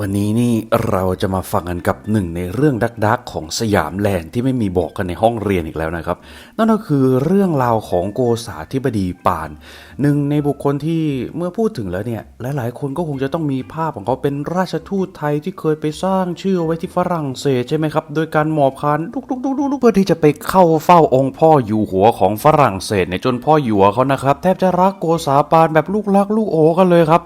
วันนี้นี่เราจะมาฟังกันกับหนึ่งในเรื่องดักๆของสยามแลนด์ที่ไม่มีบอกกันในห้องเรียนอีกแล้วนะครับ นั่นก็คือเรื่องราวของโกษาธิบดีปาน หนึ่งในบุคคลที่เมื่อพูดถึงแล้วเนี่ย หลายๆ คนก็คงจะต้องมีภาพของเขาเป็นราชทูตไทยที่เคยไปสร้างชื่อไว้ที่ฝรั่งเศสใช่ไหมครับ โดยการหมอบคานลุกๆๆๆเพื่อที่จะไปเข้าเฝ้าองค์พ่ออยู่หัวของฝรั่งเศสเนี่ยจนพ่ออยู่หัวเขานะครับแทบจะรักโกษาปานแบบลูกรักลูกโอกันเลยครับ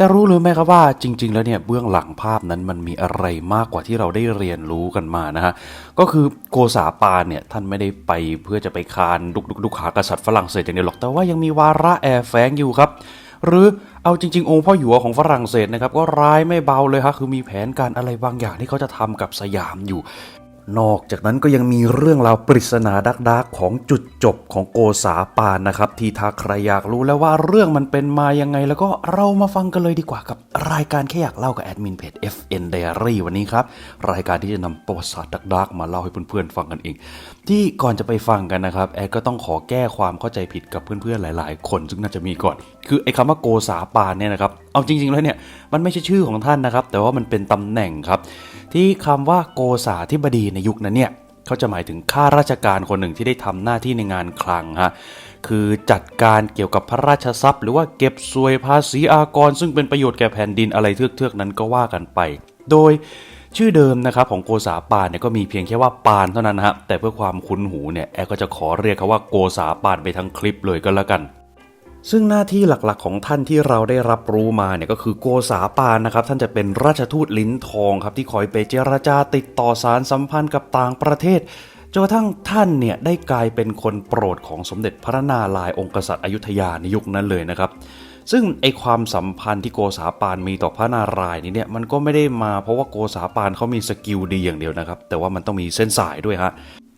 แต่รู้หรือไม่ครับว่าจริง ๆ แล้วเนี่ยเบื้องหลังภาพนั้นมันมีอะไรมากกว่าที่เราได้เรียนรู้กันมานะฮะก็คือโกษาปานเนี่ยท่านไม่ได้ไปเพื่อจะไปคานดุกดุกดุกหากษัตริย์ฝรั่งเศสอย่างเดียวหรอกแต่ว่ายังมีวาระแอบแฝงอยู่ครับหรือเอาจริง ๆ องค์พ่อหยวของฝรั่งเศสนะครับก็ร้ายไม่เบาเลยฮะคือมีแผนการอะไรบางอย่างที่เขาจะทำกับสยามอยู่ นอกจากนั้นก็ยังมีเรื่องราวปริศนาดักดักของจุดจบของโกษาปานนะครับ ที่ถ้าใครอยากรู้แล้วว่าเรื่องมันเป็นมายังไง แล้วก็เรามาฟังกันเลยดีกว่ากับรายการแค่อยากเล่ากับแอดมินเพจ FN Diary วันนี้ครับ รายการที่จะนำประวัติศาสตร์ดักดักมาเล่าให้เพื่อนๆฟังกันเอง ที่ก่อนจะไปฟังกันนะครับแอดก็ต้องขอแก้ความเข้าใจผิดกับเพื่อนๆหลาย ๆ คนซึ่งน่าจะมีก่อน คือไอ้คำว่าโกษาปานเนี่ยนะครับเอาจริงๆแล้วเนี่ยมันไม่ใช่ชื่อของท่านนะครับแต่ว่ามันเป็นตำแหน่งครับ ที่คำว่าโกษาธิบดีในยุคนั้นเนี่ยเขาจะหมายถึงข้าราชการคนหนึ่งที่ได้ทำหน้าที่ในงานคลังฮะคือจัดการเกี่ยวกับพระราชทรัพย์ หรือว่าเก็บสวยภาษีอากร ซึ่งเป็นประโยชน์แก่แผ่นดินอะไรเทือกๆนั้นก็ว่ากันไป โดยชื่อเดิมนะครับของโกษาปานเนี่ยก็มีเพียงแค่ว่าปานเท่านั้นนะฮะแต่เพื่อความคุ้นหูเนี่ยแอร์ก็จะขอเรียกเขาว่าโกษาปานไปทั้งคลิปเลยก็แล้วกัน ซึ่งหน้าที่หลักๆของท่านที่เราได้รับรู้มาเนี่ยก็คือโกษาปานนะครับ ท่านจะเป็นราชทูตลิ้นทองครับที่คอยไปเจรจาติดต่อสารสัมพันธ์กับต่างประเทศจนกระทั่งท่านเนี่ยได้กลายเป็นคนโปรดของสมเด็จพระนารายณ์องค์กษัตริย์อยุธยาในยุคนั้นเลยนะครับ ซึ่งไอความสัมพันธ์ที่โกษาปานมีต่อพระนารายณ์นี้เนี่ยมันก็ไม่ได้มาเพราะว่าโกษาปานเขามีสกิลดีอย่างเดียวนะครับ แต่ว่ามันต้องมีเส้นสายด้วยฮะ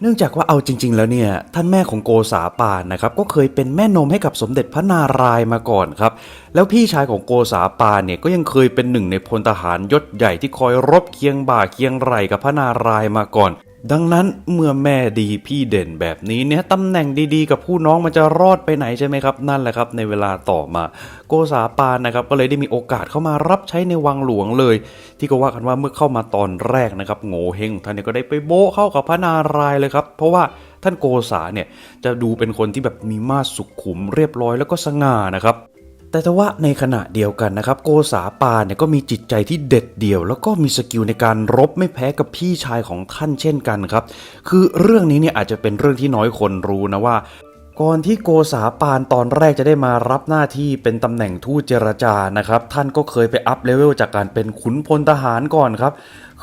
เนื่องจากว่าเอาจริง ๆ แล้วเนี่ย ท่านแม่ของโกษาปานนะครับก็เคยเป็นแม่นมให้กับสมเด็จพระนารายมาก่อนครับแล้วพี่ชายของโกษาปานเนี่ยก็ยังเคยเป็นหนึ่งในพลทหารยศใหญ่ที่คอยรบเคียงบ่าเคียงไหลกับพระนารายมาก่อน ดังนั้นเมื่อแม่ดีพี่เด่นแบบนี้เนี่ยตำแหน่งดีๆ กับผู้น้องมันจะรอดไปไหนใช่ไหมครับ นั่นแหละครับในเวลาต่อมาโกษาปานนะครับก็เลยได้มีโอกาสเข้ามารับใช้ในวังหลวงเลย ที่ก็ว่ากันว่าเมื่อเข้ามาตอนแรกนะครับโง่เฮงท่านเนี่ยก็ได้ไปโบะเข้ากับพระนารายเลยครับ เพราะว่าท่านโกษาเนี่ยจะดูเป็นคนที่แบบมีมาสสุขุมเรียบร้อยแล้วก็สง่านะครับ แต่ทว่าในขณะเดียวกันนะครับ โกษาปานเนี่ยก็มีจิตใจที่เด็ดเดี่ยว แล้วก็มีสกิลในการรบไม่แพ้กับพี่ชายของท่านเช่นกันครับ คือเรื่องนี้เนี่ยอาจจะเป็นเรื่องที่น้อยคนรู้นะว่าก่อนที่โกษาปานตอนแรกจะได้มารับหน้าที่เป็นตำแหน่งทูตเจรจานะครับ ท่านก็เคยไปอัพเลเวลจากการเป็นขุนพลทหารก่อนครับ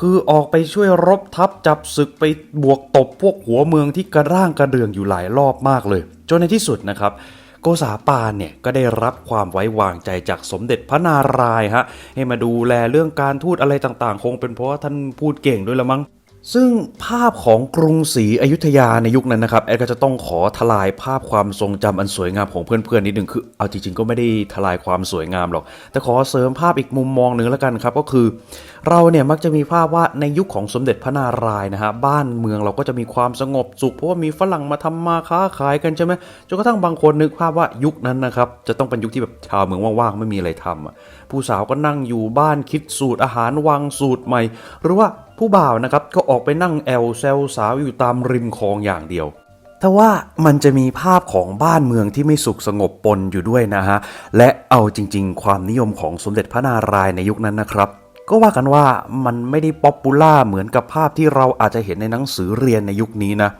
คือออกไปช่วยรบทัพจับศึกไปบวกตบพวกหัวเมืองที่กระร่างกระเดืองอยู่หลายรอบมากเลย จนในที่สุดนะครับ โกษาปานเนี่ยก็ได้รับความไว้วางใจจากสมเด็จพระนารายฮะให้มาดูแลเรื่องการทูตอะไรต่างๆ คงเป็นเพราะว่าท่านพูดเก่งด้วยละมั้งซึ่งภาพของกรุงศรีอยุธยาในยุคนั้นนะครับแอดก็จะต้องขอทลายภาพความทรงจำอันสวยงามของเพื่อนๆนิดหนึ่งคือเอาจริงๆก็ไม่ได้ทลายความสวยงามหรอก แต่ขอเสริมภาพอีกมุมมองหนึ่งแล้วกันครับ ก็คือ เราเนี่ยมักจะมีภาพว่าในยุคของสมเด็จพระนารายณ์นะฮะบ้านเมืองเราก็จะมีความสงบสุขเพราะว่ามีฝรั่งมาทำมาค้าขายกันใช่ไหมจนกระทั่งบางคนนึกภาพว่ายุคนั้นนะครับจะต้องเป็นยุคที่แบบชาวเมืองว่างๆไม่มีอะไรทำอะผู้สาวก็นั่งอยู่บ้านคิดสูตรอาหารวังสูตรใหม่ หรือว่าผู้บ่าวนะครับก็ออกไปนั่งแอลเซลสาวอยู่ตามริมคลองอย่างเดียวแต่ว่ามันจะมีภาพของบ้านเมืองที่ไม่สุขสงบปนอยู่ด้วยนะฮะ และเอาจริง ๆ ความนิยมของสมเด็จพระนารายณ์ในยุคนั้นนะครับ ก็ว่ากันว่ามันไม่ได้ป๊อปปูล่าเหมือนกับภาพที่เราอาจจะเห็นในหนังสือเรียนในยุคนี้นะ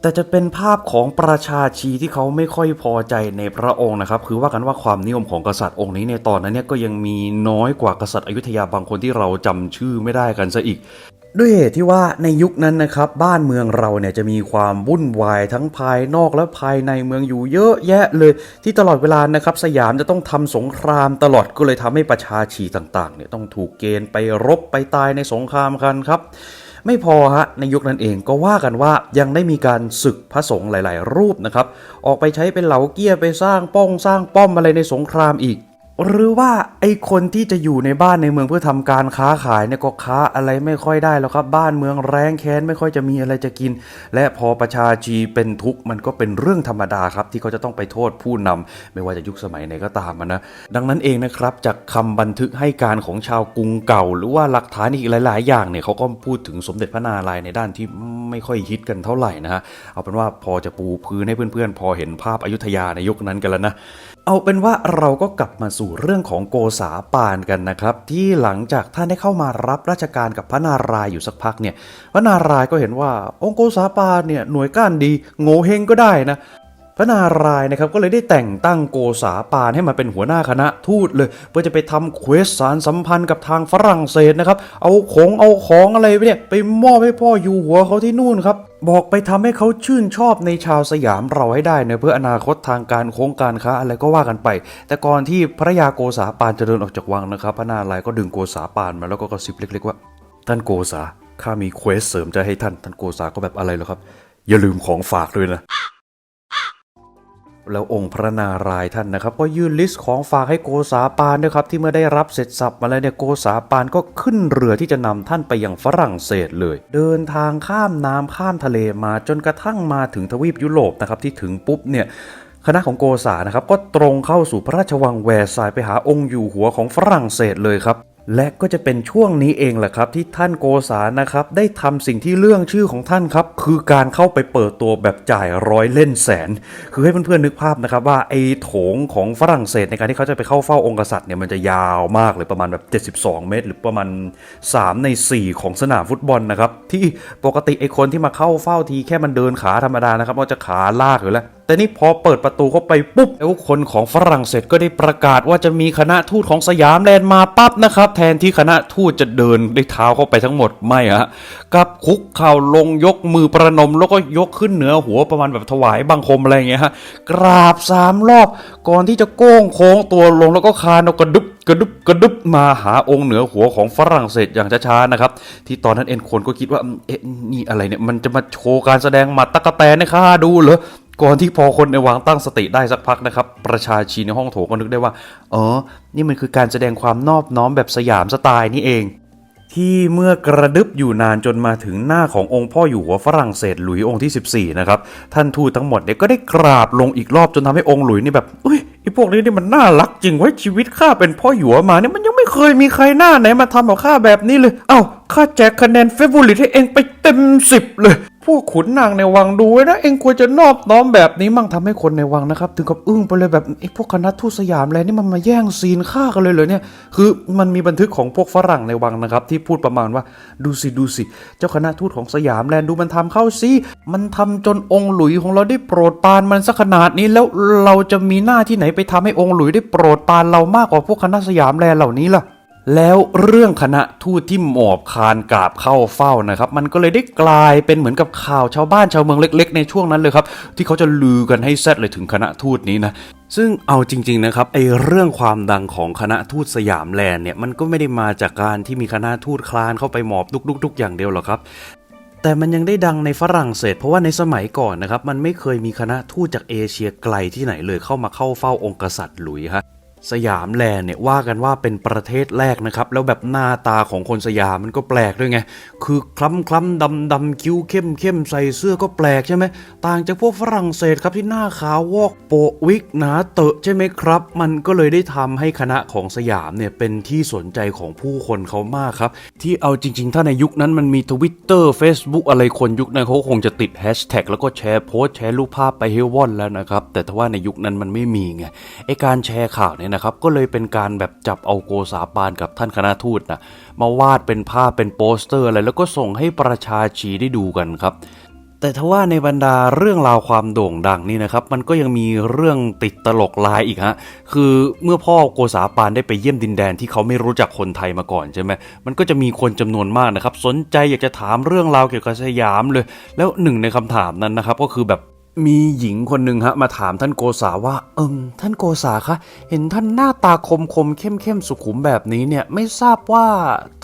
แต่จะเป็นภาพของประชาชีที่เขาไม่ค่อยพอใจในพระองค์นะครับ คือว่ากันว่าความนิยมของกษัตริย์องค์นี้ในตอนนั้นเนี่ยก็ยังมีน้อยกว่ากษัตริย์อยุธยาบางคนที่เราจำชื่อไม่ได้กันซะอีก ด้วยเหตุที่ว่าในยุคนั้นนะครับบ้านเมืองเราเนี่ยจะมีความวุ่นวายทั้งภายนอกและภายในเมืองอยู่เยอะแยะเลย ที่ตลอดเวลานะครับสยามจะต้องทำสงครามตลอดก็เลยทำให้ประชาชีต่างๆเนี่ยต้องถูกเกณฑ์ไปรบไปตายในสงครามกันครับ ไม่พอฮะในยุคนั้นเองก็ว่ากันว่ายังได้มีการศึกพระสงฆ์หลาย ๆ รูปนะครับออกไปใช้เป็นเหลาเกี้ยไปสร้างป้องสร้างป้อมอะไรในสงครามอีก หรือว่าไอคนที่จะอยู่ในบ้านในเมืองเพื่อทำการค้าขายเนี่ยก็ค้าอะไรไม่ค่อยได้แล้วครับ บ้านเมืองแรงแค้นไม่ค่อยจะมีอะไรจะกิน และพอประชาชีเป็นทุกข์มันก็เป็นเรื่องธรรมดาครับ ที่เขาจะต้องไปโทษผู้นำไม่ว่าจะยุคสมัยไหนก็ตามนะดังนั้นเองนะครับจากคำบันทึกให้การของชาวกรุงเก่า หรือว่าหลักฐานอีกหลาย ๆ อย่างเนี่ยเขาก็พูดถึงสมเด็จพระนารายณ์ในด้านที่ไม่ค่อยฮิตกันเท่าไหร่นะฮะเอาเป็นว่าพอจะปูพื้นให้เพื่อน ๆ พอเห็นภาพอยุธยาในยุคนั้นกันแล้วนะ เอาเป็นว่าเราก็กลับมาสู่เรื่องของโกษาปานกันนะครับ ที่หลังจากท่านได้เข้ามารับราชการกับพระนารายอยู่สักพักเนี่ยพระนารายก็เห็นว่าองค์โกษาปานเนี่ยหน่วยก้านดีโง่เฮงก็ได้นะ พระนารายณ์นะครับก็เลยได้แต่งตั้งโกษาปานให้มาเป็นหัวหน้าคณะทูตเลย เพื่อจะไปทำเควสสารสัมพันธ์กับทางฝรั่งเศสนะครับ เอาของเอาของอะไรไปเนี่ยไปมอบให้พ่ออยู่หัวเขาที่นู่นครับ บอกไปทำให้เขาชื่นชอบในชาวสยามเราให้ได้เนะเพื่ออนาคตทางการโค้งการค้าอะไรก็ว่ากันไป แต่ก่อนที่พระยาโกษาปานจะเดินออกจากวังนะครับ พระนารายณ์ก็ดึงโกษาปานมาแล้วก็กระซิบเล็กๆว่าท่านโกษาข้ามีเควสเสริมจะให้ท่านท่านโกษาก็แบบอะไรเหรอครับ อย่าลืมของฝากด้วยนะ แล้วองค์พระนารายณ์ท่านนะครับ ก็ยื่นลิสต์ของฝากให้โกษาปานนะครับ ที่เมื่อได้รับเสร็จสับมาแล้วเนี่ยโกษาปานก็ขึ้นเรือที่จะนำท่านไปยังฝรั่งเศสเลย เดินทางข้ามน้ำข้ามทะเลมาจนกระทั่งมาถึงทวีปยุโรปนะครับที่ถึงปุ๊บเนี่ยคณะของโกษานะครับก็ตรงเข้าสู่พระราชวังแวร์ซายไปหาองค์อยู่หัวของฝรั่งเศสเลยครับ และก็จะเป็นช่วงนี้เองแหละครับ ที่ท่านโกษานะครับ ได้ทำสิ่งที่เรื่องชื่อของท่านครับ คือการเข้าไปเปิดตัวแบบจ่ายร้อยเล่นแสน คือให้เพื่อนๆนึกภาพนะครับ ว่าไอ้โถงของฝรั่งเศสในการที่เขาจะไปเข้าเฝ้าองค์กษัตริย์เนี่ยมันจะยาวมากเลยประมาณแบบ 72 เมตร หรือประมาณ 3 ใน 4 ของสนามฟุตบอลนะครับที่ปกติไอ้คนที่มาเข้าเฝ้าทีแค่มันเดินขาธรรมดานะครับมันจะขาลากอยู่แล้ว แต่นี่พอเปิดประตูเข้าไปปุ๊บ แล้วคนของฝรั่งเศสก็ได้ประกาศว่าจะมีคณะทูตของสยามแลนด์มาปั๊บนะครับ แทนที่คณะทูตจะเดินด้วยเท้าเข้าไปทั้งหมดไม่ฮะกับคุกเข่าลงยกมือประนม แล้วก็ยกขึ้นเหนือหัวประมาณแบบถวายบังคมอะไรอย่างเงี้ยฮะกราบสามรอบก่อนที่จะโก้งโค้งตัวลงแล้วก็คานเอากระดุบกระดุบกระดุบมาหาองค์เหนือหัวของฝรั่งเศสอย่างช้าๆนะครับ ที่ตอนนั้นเอ็นคนก็คิดว่าเอ๊ะนี่อะไรเนี่ยมันจะมาโชว์การแสดงหมัดตะกะแตนให้ข้าดูเหรอ ก่อนที่พอคนในวังตั้งสติได้สักพักนะครับ ประชาชีในห้องโถงก็นึกได้ว่าอ๋อนี่มันคือการแสดงความนอบน้อมแบบสยามสไตล์นี่เอง ที่เมื่อกระดึบอยู่นานจนมาถึงหน้าขององค์พ่ออยู่หัวฝรั่งเศสหลุยองค์ที่ 14 นะครับ ท่านทูตทั้งหมดเนี่ยก็ได้กราบลงอีกรอบจนทำให้องค์หลุยนี่แบบอุ้ยไอพวกนี้นี่มันน่ารักจริงไว้ชีวิตข้าเป็นพ่ออยู่หัวมาเนี่ยมันยังไม่เคยมีใครหน้าไหนมาทำกับข้าแบบนี้เลย เอ้าข้าแจกคะแนนเฟเวอร์ลิตให้เองไปเต็มสิบเลย พวกขุนนางในวังดูไว้นะเองควรจะนอบน้อมแบบนี้มั่งทำให้คนในวังนะครับ ถึงกับอึ้งไปเลยแบบไอ้พวกคณะทูตสยามอะไรนี่มันมาแย่งซีนฆ่ากันเลยเหรอเนี่ย คือมันมีบันทึกของพวกฝรั่งในวังนะครับ ที่พูดประมาณว่าดูสิดูสิ เจ้าคณะทูตของสยามแลนดูมันทำเข้าสิมันทำจนองค์หลุยของเราได้โปรดปานมันสักขนาดนี้แล้วเราจะมีหน้าที่ไหนไปทำให้องค์หลุยได้โปรดปานเรามากกว่าพวกคณะสยามแลนเหล่านี้ล่ะ แล้วเรื่องคณะทูตที่หมอบคานกราบเข้าเฝ้านะครับ มันก็เลยได้กลายเป็นเหมือนกับข่าวชาวบ้านชาวเมืองเล็ก ๆ ในช่วงนั้นเลยครับ ที่เขาจะลือกันให้แซดเลยถึงคณะทูตนี้นะซึ่งเอาจริง ๆ นะครับไอเรื่องความดังของคณะทูตสยามแลนด์เนี่ยมันก็ไม่ได้มาจากการที่มีคณะทูตคลานเข้าไปหมอบดุกๆๆอย่างเดียวหรอกครับแต่มันยังได้ดังในฝรั่งเศส เพราะว่าในสมัยก่อนนะครับมันไม่เคยมีคณะทูตจากเอเชียไกลที่ไหนเลยเข้ามาเข้าเฝ้าองค์กษัตริย์หลุยส์ฮะ สยามแลนด์เนี่ยว่ากันว่าเป็นประเทศแรกนะครับ แล้วแบบหน้าตาของคนสยามมันก็แปลกด้วยไง คือคล้ำคล้ำดำดำคิ้วเข้มเข้มใส่เสื้อก็แปลกใช่ไหมต่างจากพวกฝรั่งเศสครับที่หน้าขาววอกโปะวิกหนาเตอะใช่ไหมครับ มันก็เลยได้ทำให้คณะของสยามเนี่ยเป็นที่สนใจของผู้คนเขามากครับ ที่เอาจริง ๆ ถ้าในยุคนั้นมันมี Twitter Facebook อะไรคนยุคนั้นเขาคงจะติดแฮชแท็กแล้วก็แชร์โพสต์แชร์รูปภาพไปให้ว่อนแล้วนะครับแต่ถ้าว่าในยุคนั้นมันไม่มีไงไอการแชร์ข่าวเนี่ยนะครับก็เลยเป็นการแบบจับเอาโกษาปานกับท่านคณะทูตนะมาวาดเป็นภาพเป็นโปสเตอร์อะไรแล้วก็ส่งให้ประชาชีได้ดูกันครับแต่ทว่าในบรรดาเรื่องราวความโด่งดังนี่นะครับ มันก็ยังมีเรื่องติดตลกลายอีกฮะคือเมื่อพ่อโกษาปานได้ไปเยี่ยมดินแดนที่เขาไม่รู้จักคนไทยมาก่อนใช่ไหมมันก็จะมีคนจำนวนมากนะครับ สนใจอยากจะถามเรื่องราวเกี่ยวกับสยามเลย แล้วหนึ่งในคำถามนั้นนะครับ ก็คือแบบ มีหญิงคนหนึ่งฮะมาถามท่านโกษาว่า เอิมท่านโกษาคะเห็นท่านหน้าตาคมคมเข้มเข้มสุขุมแบบนี้เนี่ยไม่ทราบว่า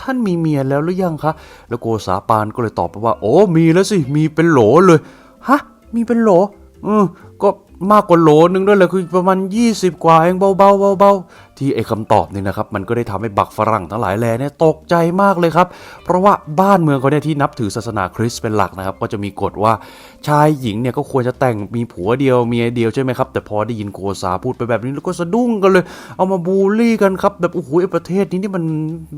ท่านมีเมียแล้วหรือยังคะแล้วโกษาปานก็เลยตอบไปว่า โอ้มีแล้วสิมีเป็นโหลเลยฮะมีเป็นโหลอืมก็มากกว่าโหลนึงด้วยเลยคือประมาณ 20 กว่าเองเบาๆเบาๆ ที่ไอ้คำตอบนี่นะครับ มันก็ได้ทำให้บักฝรั่งทั้งหลายแลเนี่ยตกใจมากเลยครับ เพราะว่าบ้านเมืองเขาเนี่ยที่นับถือศาสนาคริสต์เป็นหลักนะครับ ก็จะมีกฎว่าชายหญิงเนี่ยก็ควรจะแต่งมีผัวเดียวเมียเดียวใช่ไหมครับ แต่พอได้ยินโกษาพูดไปแบบนี้แล้วก็สะดุ้งกันเลย เอามาบูลลี่กันครับแบบโอ้โหไอ้ประเทศนี้นี่มัน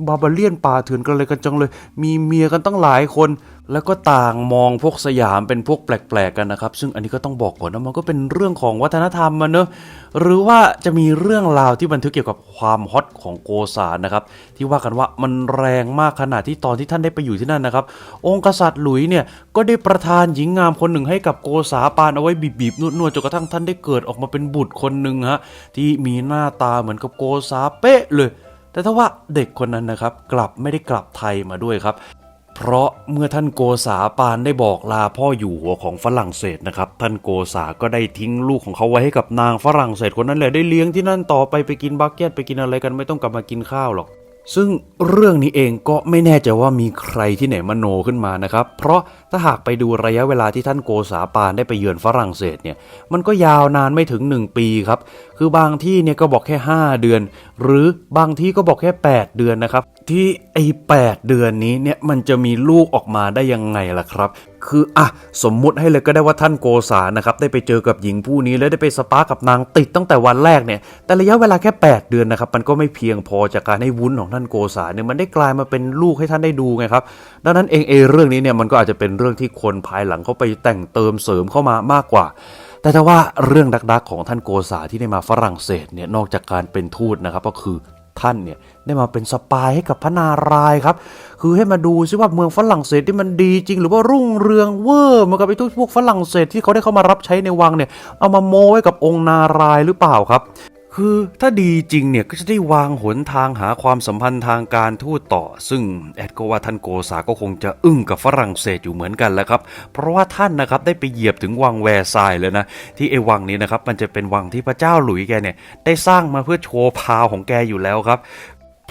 บาบาเลียนป่าเถื่อนกันเลยกันจังเลย มีเมียกันตั้งหลายคน แล้วก็ต่างมองพวกสยามเป็นพวกแปลกๆกันนะครับ ซึ่งอันนี้ก็ต้องบอกก่อนนะมันก็เป็นเรื่องของวัฒนธรรมมันเนอะหรือว่าจะมีเรื่องราวที่บันทึกเกี่ยวกับความฮอตของโกษานะครับที่ว่ากันว่ามันแรงมากขนาดที่ตอนที่ท่านได้ไปอยู่ที่นั่นนะครับ องค์กษัตริย์หลุยเนี่ยก็ได้ประทานหญิงงามคนหนึ่งให้กับโกษาปานเอาไว้บีบๆนวดๆจนกระทั่งท่านได้เกิดออกมาเป็นบุตรคนหนึ่งฮะที่มีหน้าตาเหมือนกับโกษาเป๊ะเลย แต่ถ้าว่าเด็กคนนั้นนะครับกลับไม่ได้กลับไทยมาด้วยครับ เพราะเมื่อท่านโกษาปานได้บอกลาพ่ออยู่หัวของฝรั่งเศสนะครับ ท่านโกษาก็ได้ทิ้งลูกของเขาไว้ให้กับนางฝรั่งเศสคนนั้นแหละได้เลี้ยงที่นั่นต่อไปไปกินบักเก็ตไปกินอะไรกันไม่ต้องกลับมากินข้าวหรอก ซึ่งเรื่องนี้เองก็ไม่แน่ใจว่ามีใครที่ไหนมโนขึ้นมานะครับ เพราะ ถ้าหากไปดูระยะเวลาที่ท่านโกษาปานได้ไปเยือนฝรั่งเศสเนี่ย มันก็ยาวนานไม่ถึง 1 ปีครับ คือบางที่เนี่ยก็บอกแค่ 5 เดือน หรือบางที่ก็บอกแค่ 8 เดือนนะครับ ที่ไอ้8เดือนนี้เนี่ยมันจะมีลูกออกมาได้ยังไงล่ะครับ คืออะสมมุติให้เลยก็ได้ว่าท่านโกษานะครับได้ไปเจอกับหญิงผู้นี้แล้วได้ไปสปากกับนางติดตั้งแต่วันแรกเนี่ย แต่ระยะเวลาแค่ 8 เดือนนะครับมันก็ไม่เพียงพอจากการให้วุ้นของท่านโกษาเนี่ยมันได้กลายมาเป็นลูกให้ท่านได้ดูไงครับ ดังนั้นเองเอเรื่องนี้เนี่ยมันก็อาจจะเป็นเรื่องที่คนภายหลังเขาไปแต่งเติมเสริมเข้ามามากกว่า แต่ถ้าว่าเรื่องดักๆของท่านโกษาที่ได้มาฝรั่งเศสเนี่ยนอกจากการเป็นทูตนะครับก็คือท่านเนี่ยได้มาเป็นสปายให้กับพระนารายครับ คือให้มาดูซิว่าเมืองฝรั่งเศสที่มันดีจริง หรือว่ารุ่งเรืองเวอร์เหมือนกับไอ้พวกฝรั่งเศสที่เขาได้เข้ามารับใช้ในวังเนี่ยเอามาโม้ไว้กับองค์นารายหรือเปล่าครับ คือถ้าดีจริงเนี่ยก็จะได้วางหนทางหาความสัมพันธ์ทางการทูตต่อ ซึ่งแอดก็ว่าท่านโกษาก็คงจะอึ้งกับฝรั่งเศสอยู่เหมือนกันแหล้วครับ เพราะว่าท่านนะครับได้ไปเหยียบถึงวังแวร์ซายน์เลยนะที่ไอ้วังนี้นะครับมันจะเป็นวังที่พระเจ้าหลุยแกเนี่ยได้สร้างมาเพื่อโชว์พาวของแกอยู่แล้วครับ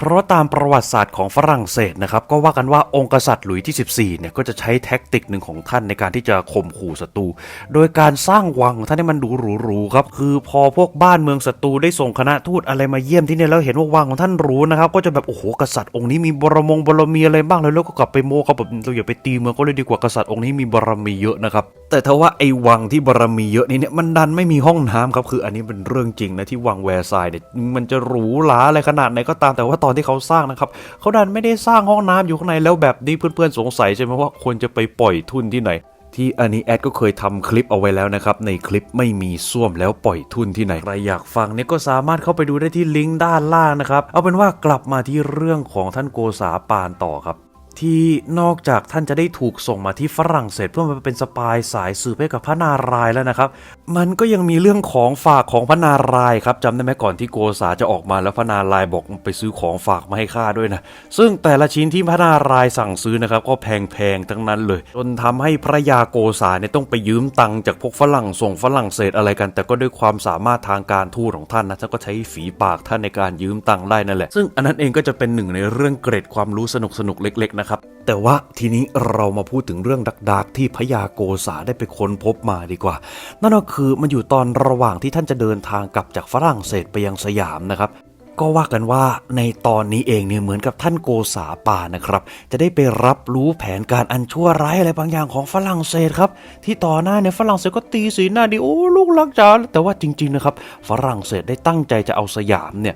เพราะตามประวัติศาสตร์ของฝรั่งเศสนะครับก็ว่ากันว่าองค์กษัตริย์หลุยส์ที่ 14 เนี่ยก็จะใช้แท็กติกหนึ่งของท่านในการที่จะข่มขู่ศัตรู โดยการสร้างวังของท่านให้มันดูหรูๆครับคือพอพวกบ้านเมืองศัตรูได้ส่งคณะทูตอะไรมาเยี่ยมที่เนี่ยแล้วเห็นว่าวังของท่านหรูนะครับก็จะแบบโอ้โหกษัตริย์องค์นี้มีบรมงบรมีอะไรบ้างเลยแล้วก็กลับไปโม้เขาแบบเราอย่าไปตีเมืองก็เลยดีกว่ากษัตริย์องค์นี้มีบารมีเยอะนะครับแต่ถ้าว่าไอ้วังที่บารมีเยอะนี่เนี่ยมันดันไม่มีห้องน้ำครับคืออันนี้เป็นเรื่องจริงนะที่วังแวร์ซน์เนี่ยมันจะหรูหราอะไรขนาดไหนก็ตามแต่ว่าตอนที่เขาสร้างนะครับเขาดันไม่ได้สร้างห้องน้ำอยู่ข้างในแล้วแบบนี้เพื่อนๆสงสัยใช่ไหมว่าควรจะไปปล่อยทุนที่ไหน ที่อันนี้แอดก็เคยทำคลิปเอาไว้แล้วนะครับ ในคลิปไม่มีส้วมแล้วปล่อยทุนที่ไหนใครอยากฟังเนี่ยก็สามารถเข้าไปดูได้ที่ลิงก์ด้านล่างนะครับเอาเป็นว่ากลับมาที่เรื่องของท่านโกษาปานต่อครับ ที่นอกจากท่านจะได้ถูกส่งมาที่ฝรั่งเศสเพื่อมาเป็นสปายสายสืบให้กับพระนารายณ์แล้วนะครับ มันก็ยังมีเรื่องของฝากของพระนารายณ์ครับจำได้ไหมก่อนที่โกษาจะออกมาแล้วพระนารายณ์บอกไปซื้อของฝากมาให้ข้าด้วยนะ ซึ่งแต่ละชิ้นที่พระนารายณ์สั่งซื้อนะครับก็แพงๆทั้งนั้นเลย จนทำให้พระยาโกษาเนี่ยต้องไปยืมตังค์จากพวกฝรั่งส่งฝรั่งเศสอะไรกัน แต่ก็ด้วยความสามารถทางการทูตของท่านนะท่านก็ใช้ฝีปากท่านในการยืมตังค์ได้นั่นแหละซึ่งอันนั้นเองก็จะเป็นหนึ่งในเรื่องเกร็ดความรู้สนุกๆเล็กๆนะครับ แต่ว่าทีนี้เรามาพูดถึงเรื่องดักๆที่พระยาโกษาได้ไปค้นพบมาดีกว่า นั่นก็คือมันอยู่ตอนระหว่างที่ท่านจะเดินทางกลับจากฝรั่งเศสไปยังสยามนะครับก็ว่ากันว่าในตอนนี้เองเนี่ยเหมือนกับท่านโกษาป่านะครับ จะได้ไปรับรู้แผนการอันชั่วร้ายอะไรบางอย่างของฝรั่งเศสครับ ที่ต่อหน้าเนี่ยฝรั่งเศสก็ตีสีหน้าดีโอ้ลูกรักจ๋าแต่ว่าจริงๆนะครับฝรั่งเศสได้ตั้งใจจะเอาสยามเนี่ย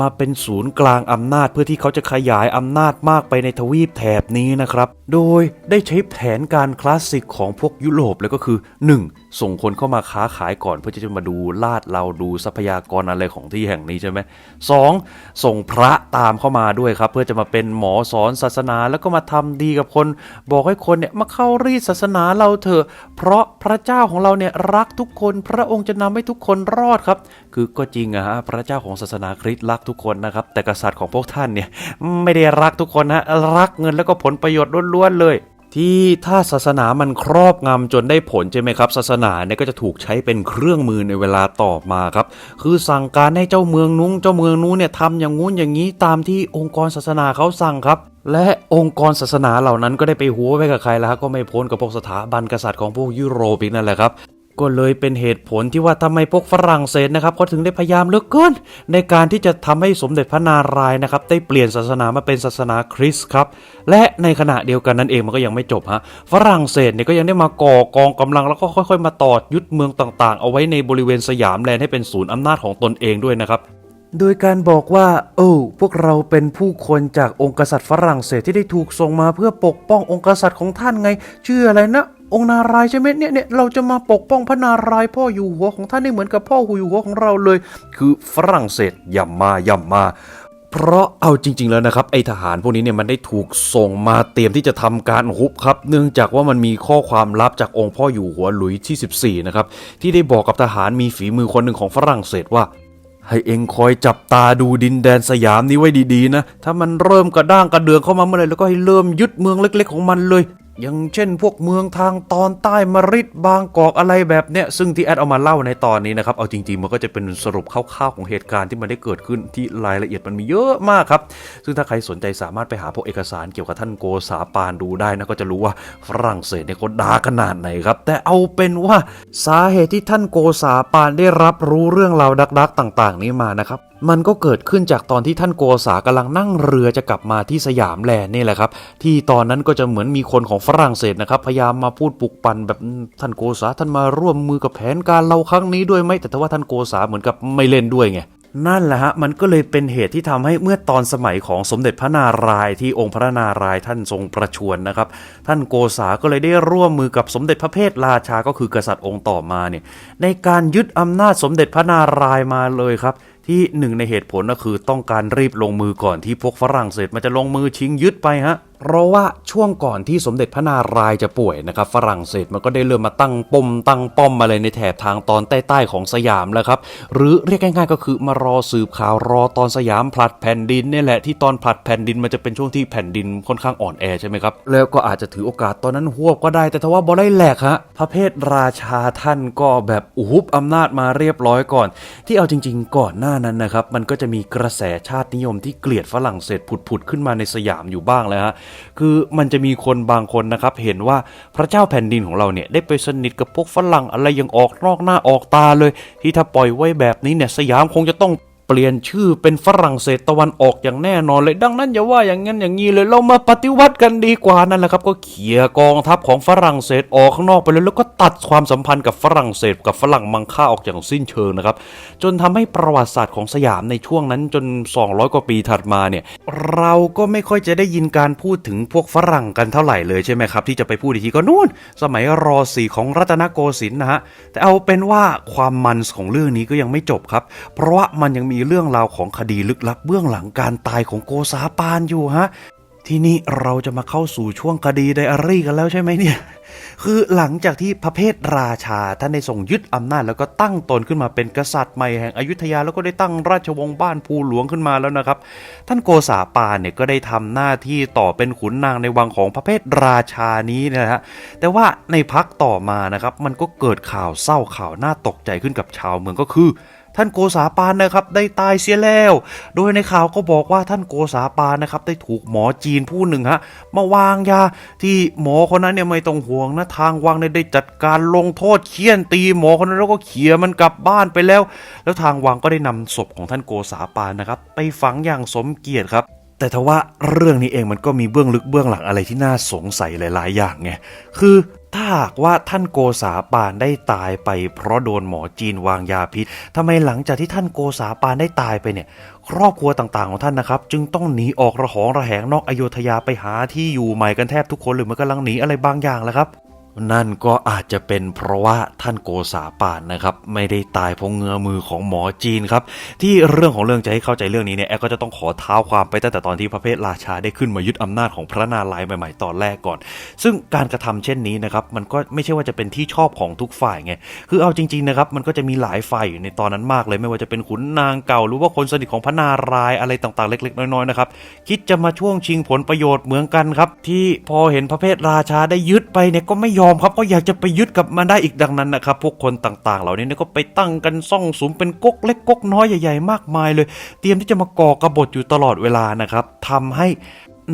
มาเป็นศูนย์กลางอำนาจเพื่อที่เขาจะขยายอำนาจมากไปในทวีปแถบนี้นะครับ โดยได้ใช้แผนการคลาสสิกของพวกยุโรปเลยก็คือ 1. ส่งคนเข้ามาค้าขายก่อนเพื่อจะมาดูลาดเราดูทรัพยากรอะไรของที่แห่งนี้ใช่ไหมสองส่งพระตามเข้ามาด้วยครับ เพื่อจะมาเป็นหมอสอนศาสนาแล้วก็มาทำดีกับคน บอกให้คนเนี่ยมาเข้ารีดศาสนาเราเถอะ เพราะพระเจ้าของเราเนี่ยรักทุกคน พระองค์จะนำให้ทุกคนรอดครับ คือก็จริงอะฮะพระเจ้าของศาสนาคริสต์รักทุกคนนะครับ แต่กษัตริย์ของพวกท่านเนี่ยไม่ได้รักทุกคนนะรักเงินแล้วก็ผลประโยชน์ล้วนๆเลย ที่ถ้าศาสนามันครอบงำจนได้ผลใช่ไหมครับ ศาสนาเนี่ยก็จะถูกใช้เป็นเครื่องมือในเวลาต่อมาครับ คือสั่งการให้เจ้าเมืองนุ้งเจ้าเมืองนู้นเนี่ยทำอย่างงู้นอย่างนี้ตามที่องค์กรศาสนาเขาสั่งครับ และองค์กรศาสนาเหล่านั้นก็ได้ไปหัวไปกับใครแล้วฮะก็ไม่พ้นกับพวกสถาบันกษัตริย์ของพวกยุโรปอีกนั่นแหละครับ ก็เลยเป็นเหตุผลที่ว่าทำไมพวกฝรั่งเศสนะครับเขาถึงได้พยายามเหลือเกินในการที่จะทำให้สมเด็จพระนารายณ์นะครับได้เปลี่ยนศาสนามาเป็นศาสนาคริสต์ครับและในขณะเดียวกันนั้นเองมันก็ยังไม่จบฮะฝรั่งเศสเนี่ยก็ยังได้มาก่อกองกำลังแล้วก็ค่อย ๆ มาต่อยึดเมืองต่างๆ เอาไว้ในบริเวณสยามแลนด์ให้เป็นศูนย์อำนาจของตนเองด้วยนะครับโดยการบอกว่า โอ้พวกเราเป็นผู้คนจากองค์กษัตริย์ฝรั่งเศสที่ได้ถูกส่งมาเพื่อปกป้ององค์กษัตริย์ของท่านไง ชื่ออะไรนะ องค์นารายใช่ไหมเนี่ยเนี่ยเราจะมาปกป้องพระนารายพ่ออยู่หัวของท่านได้เหมือนกับพ่ออยู่หัวของเราเลย คือฝรั่งเศสย่ำมาย่ำมา เพราะเอาจริง ๆ แล้วนะครับไอทหารพวกนี้เนี่ยมันได้ถูกส่งมาเตรียมที่จะทำการฮุบครับ เนื่องจากว่ามันมีข้อความลับจากองค์พ่ออยู่หัวหลุยที่ 14 นะครับที่ได้บอกกับทหารมีฝีมือคนหนึ่งของฝรั่งเศสว่าให้เองคอยจับตาดูดินแดนสยามนี้ไว้ดีๆนะ ถ้ามันเริ่มกระด้างกระเดืองเข้ามาเมื่อไหร่แล้วก็ให้เริ่มยึดเมืองเล็ก ๆ ของมันเลย อย่างเช่นพวกเมืองทางตอนใต้มริดบางกอกอะไรแบบเนี้ยซึ่งที่แอดเอามาเล่าในตอนนี้นะครับ เอาจริงๆ มันก็จะเป็นสรุปคร่าวๆของเหตุการณ์ที่มันได้เกิดขึ้นที่รายละเอียดมันมีเยอะมากครับ ซึ่งถ้าใครสนใจสามารถไปหาพวกเอกสารเกี่ยวกับท่านโกษาปานดูได้นะก็จะรู้ว่าฝรั่งเศสเนี่ยเขาด่าขนาดไหนครับ แต่เอาเป็นว่าสาเหตุที่ท่านโกษาปานได้รับรู้เรื่องราวดักๆต่าง ๆ นี้มานะครับมันก็เกิดขึ้นจากตอนที่ท่านโกษากำลังนั่งเรือจะกลับมาที่สยามแลนด์นี่แหละครับ ที่ตอนนั้นก็จะเหมือนมีคนของฝรั่งเศสนะครับ พยายามมาพูดปลุกปั่นแบบท่านโกษาท่านมาร่วมมือกับแผนการเราครั้งนี้ด้วยไหมแต่ถ้าว่าท่านโกษาเหมือนกับไม่เล่นด้วยไงนั่นแหละฮะมันก็เลยเป็นเหตุที่ทำให้เมื่อตอนสมัยของสมเด็จพระนารายณ์ที่องค์พระนารายณ์ท่านทรงประชวรนะครับ ท่านโกษาก็เลยได้ร่วมมือกับสมเด็จพระเพทราชาก็คือกษัตริย์องค์ต่อมาเนี่ยในการยึดอำนาจสมเด็จพระนารายณ์มาเลยครับ ที่หนึ่งในเหตุผลก็คือต้องการรีบลงมือก่อนที่พวกฝรั่งเศสมันจะลงมือชิงยึดไปฮะ เพราะว่าช่วงก่อนที่สมเด็จพระนารายณ์จะป่วยนะครับฝรั่งเศสมันก็ได้เริ่มมาตั้งปมตั้งป้อมอะไรในแถบทางตอนใต้ๆของสยามแล้วครับ หรือเรียกง่ายๆก็คือมารอสืบข่าวรอตอนสยามผลัดแผ่นดินนี่แหละที่ตอนผลัดแผ่นดินมันจะเป็นช่วงที่แผ่นดินค่อนข้างอ่อนแอใช่ไหมครับแล้วก็อาจจะถือโอกาสตอนนั้นหวบก็ได้ แต่ทว่าบอได้แหลกฮะพระเพทราชาท่านก็แบบอุบอำนาจมาเรียบร้อยก่อน ที่เอาจริง ๆ ก่อนหน้านั้นนะครับมันก็จะมีกระแสชาตินิยมที่เกลียดฝรั่งเศสผุดๆขึ้นมาในสยามอยู่บ้างเลยฮะคือมันจะมีคนบางคนนะครับเห็นว่าพระเจ้าแผ่นดินของเราเนี่ยได้ไปสนิทกับพวกฝรั่งอะไรยังออกนอกหน้าออกตาเลย ที่ถ้าปล่อยไว้แบบนี้เนี่ยสยามคงจะต้อง เปลี่ยนชื่อเป็นฝรั่งเศสตะวันออกอย่างแน่นอนเลย ดังนั้นอย่าว่าอย่างนั้นอย่างนี้เลยเรามาปฏิวัติกันดีกว่านั่นแหละครับ ก็เขี่ยกองทัพของฝรั่งเศสออกข้างนอกไปเลยแล้วก็ตัดความสัมพันธ์กับฝรั่งเศสกับฝรั่งมังค่าออกอย่างสิ้นเชิงนะครับจนทำให้ประวัติศาสตร์ของสยามในช่วงนั้นจน 200 กว่าปีถัดมาเนี่ยเราก็ไม่ค่อยจะได้ยินการพูดถึงพวกฝรั่งกันเท่าไหร่เลยใช่ไหมครับที่จะไปพูดอีกทีก็นู่น สมัยรอสีของรัตนโกสินทร์นะฮะแต่เอาเป็นว่าความมันของเรื่องนี้ก็ยังไม่จบครับ เพราะว่ามันยังมีีเรื่องราวของคดีลึกลับเบื้องหลังการตายของโกษาปานอยู่ฮะ ที่นี้เราจะมาเข้าสู่ช่วงคดีไดอารี่กันแล้วใช่ไหมเนี่ย คือหลังจากที่พระเพทราชาท่านได้ทรงยึดอำนาจแล้วก็ตั้งตนขึ้นมาเป็นกษัตริย์ใหม่แห่งอยุธยาแล้วก็ได้ตั้งราชวงศ์บ้านภูหลวงขึ้นมาแล้วนะครับ ท่านโกษาปานเนี่ยก็ได้ทำหน้าที่ต่อเป็นขุนนางในวังของพระเพทราชานี้นะฮะ แต่ว่าในพักต่อมานะครับมันก็เกิดข่าวเศร้าข่าวน่าตกใจขึ้นกับชาวเมืองก็คือ ท่านโกษาปานนะครับได้ตายเสียแล้ว โดยในข่าวก็บอกว่าท่านโกษาปานนะครับได้ถูกหมอจีนผู้หนึ่งฮะมาวางยาที่หมอคนนั้นเนี่ยไม่ต้องห่วงนะทางวังเนี่ยได้จัดการลงโทษเคี่ยนตีหมอคนนั้นแล้วก็เขี่ยมันกลับบ้านไปแล้ว แล้วทางวังก็ได้นำศพของท่านโกษาปานนะครับไปฝังอย่างสมเกียรติครับแต่ทว่าเรื่องนี้เองมันก็มีเบื้องลึกเบื้องหลังอะไรที่น่าสงสัยหลาย ๆ อย่างไง คือ ถ้าหากว่าท่านโกษาปานได้ตายไป เพราะโดนหมอจีนวางยาพิษทำไมหลังจากที่ท่านโกษาปานได้ตายไปเนี่ยครอบครัวต่างๆของท่านนะครับ จึงต้องหนีออกระหองระแหงนอกอโยธยาไปหาที่อยู่ใหม่กันแทบทุกคนหรือมันกำลังหนีอะไรบางอย่างแล้วครับ นั่นก็อาจจะเป็นเพราะว่าท่านโกษาปานนะครับ ไม่ได้ตายเพราะเงื้อมือของหมอจีนครับ ที่เรื่องของเรื่องจะให้เข้าใจเรื่องนี้เนี่ยแอก็จะต้องขอเท้าความไปตั้งแต่ตอนที่พระเพทราชาได้ขึ้นมายึดอำนาจของพระนารายณ์ใหม่ ๆ ตอนแรกก่อน ซึ่งการกระทำเช่นนี้นะครับ มันก็ไม่ใช่ว่าจะเป็นที่ชอบของทุกฝ่ายไงคือเอาจริงๆนะครับมันก็จะมีหลายฝ่ายอยู่ในตอนนั้นมากเลย ไม่ว่าจะเป็นขุนนางเก่า หรือว่าคนสนิทของพระนารายณ์อะไรต่างๆ เล็ก ๆ น้อยๆนะครับคิดจะมาช่วงชิงผลประโยชน์เหมือนกันครับที่พอเห็นพระเพทราชาได้ยึดไปเนี่ยก็ไม่ยอมอมครับก็อยากจะไปยึดกับมันได้อีกดังนั้นนะครับพวกคนต่างๆ เหล่านี้นก็ไปตั้งกันซ่องสุมเป็นก๊กเล็กก๊กน้อยใหญ่ๆมากมายเลย เตรียมที่จะมาก่อกระบฏอยู่ตลอดเวลานะครับทำให้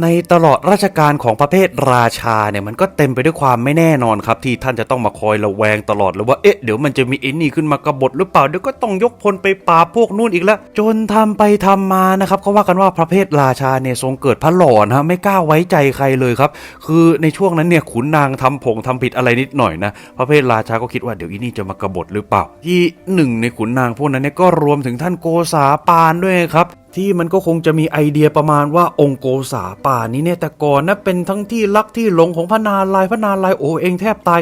ในตลอดราชการของประเภทราชาเนี่ยมันก็เต็มไปด้วยความไม่แน่นอนครับ ที่ท่านจะต้องมาคอยระแวงตลอดเลยว่าเอ๊ะเดี๋ยวมันจะมีไอ้นี่ขึ้นมากบฏหรือเปล่าเดี๋ยวก็ต้องยกพลไปปราบพวกนู่นอีกแล้ว จนทำไปทำมานะครับเขาว่ากันว่าพระเพทราชาเนี่ยทรงเกิดพระหลอนฮะไม่กล้าไว้ใจใครเลยครับ คือในช่วงนั้นเนี่ยขุนนางทำผงทำผิดอะไรนิดหน่อยนะพระเพทราชาก็คิดว่าเดี๋ยวอีนี่จะมากบฏหรือเปล่า ที่หนึ่งในขุนนางพวกนั้นเนี่ยก็รวมถึงท่านโกษาปานด้วยครับ ที่มันก็คงจะมีไอเดียประมาณว่าองค์โกษาป่านี้เนี่ยแต่ก่อนนะเป็นทั้งที่รักที่หลงของพระนารายณ์พระนารายณ์โอเองแทบตาย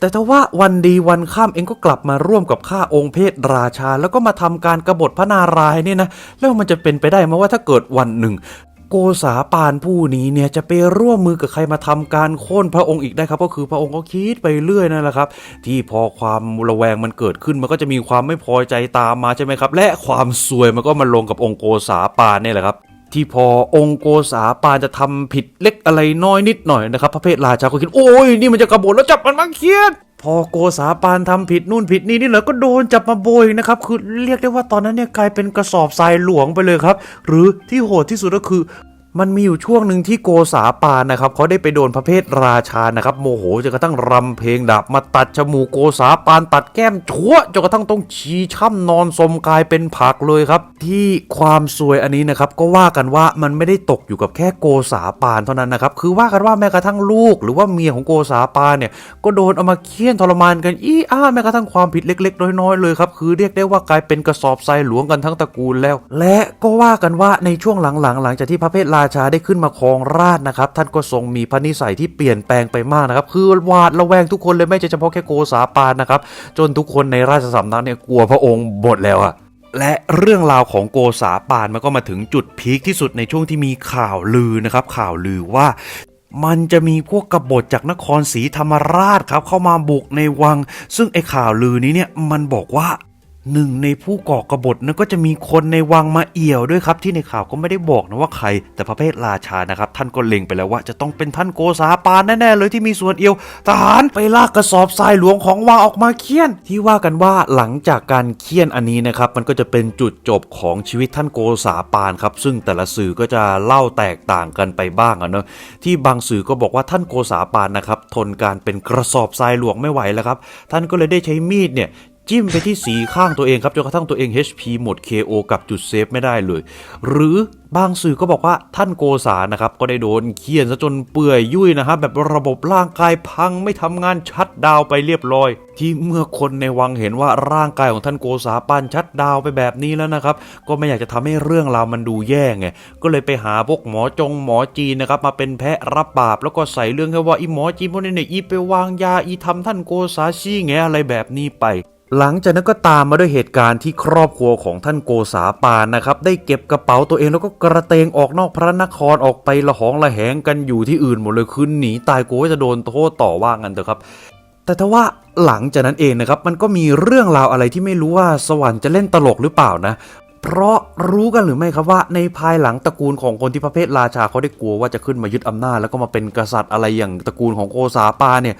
แต่ถ้าว่าวันดีวันข้ามเองก็กลับมาร่วมกับข้าองค์เพศราชา แล้วก็มาทำการกบฏพระนารายณ์เนี่ยนะแล้วมันจะเป็นไปได้ไหมว่าถ้าเกิดวันหนึ่ง โกษาปานผู้นี้เนี่ยจะไปร่วมมือกับใครมาทำการโค่นพระองค์อีกได้ครับ ก็คือพระองค์ก็คิดไปเรื่อยนั่นแหละครับ ที่พอความระแวงมันเกิดขึ้นมันก็จะมีความไม่พอใจตามมาใช่ไหมครับ และความซวยมันก็มาลงกับองค์โกษาปานเนี่ยแหละครับที่พอองค์โกษาปานจะทำผิดเล็กอะไรน้อยนิดหน่อยนะครับ พระเพทราชาก็คิดโอ้ยนี่มันจะกบฏแล้วจับมันมาเคียน พอโกษาปานทำผิดนู่นผิดนี่นี่เหรอก็โดนจับมาโบยนะครับ คือเรียกได้ว่าตอนนั้นเนี่ยกลายเป็นกระสอบทรายหลวงไปเลยครับ หรือที่โหดที่สุดก็คือ มันมีอยู่ช่วงหนึ่งที่โกษาปานนะครับเขาได้ไปโดนพระเพทราชานะครับโมโหจนกระทั่งรำเพลงดาบมาตัดจมูกโกษาปานตัดแก้มชั่วจนกระทั่งต้องชี้ช่ำนอนสมกายเป็นผักเลยครับ ที่ความซวยอันนี้นะครับก็ว่ากันว่ามันไม่ได้ตกอยู่กับแค่โกษาปานเท่านั้นนะครับคือว่ากันว่าแม้กระทั่งลูก หรือว่าเมียของโกษาปานเนี่ยก็โดนเอามาเคี่ยนทรมานกันอีอ้าแม้กระทั่งความผิดเล็ก ๆ น้อยๆเลยครับคือเรียกได้ว่ากลายเป็นกระสอบทรายหลวงกันทั้งตระกูลแล้ว และก็ว่ากันว่าในช่วงหลังๆ หลังจากที่พระเพทราชาได้ขึ้นมาครองราชนะครับ ท่านก็ทรงมีพระนิสัยที่เปลี่ยนแปลงไปมากนะครับ คือหวาดระแวงทุกคนเลยไม่ใช่เฉพาะแค่โกษาปานนะครับ จนทุกคนในราชสำนักเนี่ยกลัวพระองค์หมดแล้วอะและเรื่องราวของโกษาปานมันก็มาถึงจุดพีคที่สุดในช่วงที่มีข่าวลือนะครับ ข่าวลือว่ามันจะมีพวกกบฏจากนครศรีธรรมราชครับ เข้ามาบุกในวัง ซึ่งไอ้ข่าวลือนี้เนี่ยมันบอกว่า หนึ่งในผู้ก่อกบฏนั้นก็จะมีคนในวังมาเอี่ยวด้วยครับ ที่ในข่าวก็ไม่ได้บอกนะว่าใคร แต่พระเพทราชานะครับ ท่านก็เล็งไปแล้วว่าจะต้องเป็นท่านโกษาปานแน่ๆเลยที่มีส่วนเอี่ยวทหารไปลากกระสอบทรายหลวงของวังออกมาเคี่ยน ที่ว่ากันว่าหลังจากการเคี่ยนอันนี้นะครับ มันก็จะเป็นจุดจบของชีวิตท่านโกษาปานครับ ซึ่งแต่ละสื่อก็จะเล่าแตกต่างกันไปบ้างอะเนอะที่บางสื่อก็บอกว่าท่านโกษาปานนะครับทนการเป็นกระสอบทรายหลวงไม่ไหวแล้วครับ ท่านก็เลยได้ใช้มีดเนี่ย จิ้มไปที่สีข้างตัวเองครับจนกระทั่งตัวเอง HP หมด KO กับจุดเซฟไม่ได้เลย หรือบางสื่อก็บอกว่าท่านโกษานะครับ ก็ได้โดนเคียนซะจนเปื่อยยุ่ยนะครับแบบระบบร่างกายพังไม่ทำงานชัดดาวไปเรียบร้อย ที่เมื่อคนในวังเห็นว่าร่างกายของท่านโกษาปานชัดดาวไปแบบนี้แล้วนะครับ ก็ไม่อยากจะทำให้เรื่องราวมันดูแย่ไงก็เลยไปหาพวกหมอจงหมอจีนนะครับมาเป็นแพะรับบาปแล้วก็ใส่เรื่องแค่ว่าอีหมอจีนพวกนี้เนี่ยอีไปวางยาอีทำท่านโกษาชี้แงอะไรแบบนี้ไป หลังจากนั้นก็ตามมาด้วยเหตุการณ์ที่ครอบครัวของท่านโกษาปานนะครับ ได้เก็บกระเป๋าตัวเองแล้วก็กระเตงออกนอกพระนครออกไปละหองละแหงกันอยู่ที่อื่นหมดเลยคือหนีตายกลัวว่าจะโดนโทษต่อว่างันเถอะครับ แต่ถ้าว่าหลังจากนั้นเองนะครับ มันก็มีเรื่องราวอะไรที่ไม่รู้ว่าสวรรค์จะเล่นตลกหรือเปล่านะเพราะรู้กันหรือไม่ครับว่าในภายหลังตระกูลของคนที่พระเพทราชาเขาได้กลัวว่าจะขึ้นมายึดอำนาจแล้วก็มาเป็นกษัตริย์อะไรอย่างตระกูลของโกษาปาเนี่ย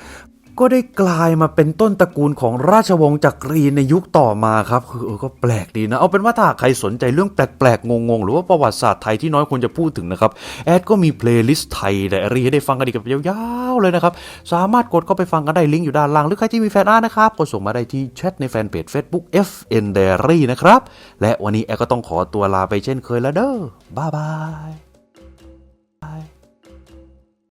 ก็ได้กลายมาเป็นต้นตระกูลของราชวงศ์จักรีในยุคต่อมาครับคือเออก็แปลกดีนะ เอาเป็นว่าถ้าใครสนใจเรื่องแปลกๆ งงๆ หรือว่าประวัติศาสตร์ไทยที่น้อยคนจะพูดถึงนะครับ แอดก็มีเพลย์ลิสต์ไทยไดอารี่ให้ได้ฟังกันอีกแบบยาวๆ เลยนะครับ สามารถกดเข้าไปฟังกันได้ลิงก์อยู่ด้านล่าง หรือใครที่มีแฟนอาร์นะครับ ก็ส่งมาได้ที่แชทในแฟนเพจ Facebook FN Diary นะครับและวันนี้แอดก็ต้องขอตัวลาไปเช่นเคยแล้วเด้อบ๊ายบาย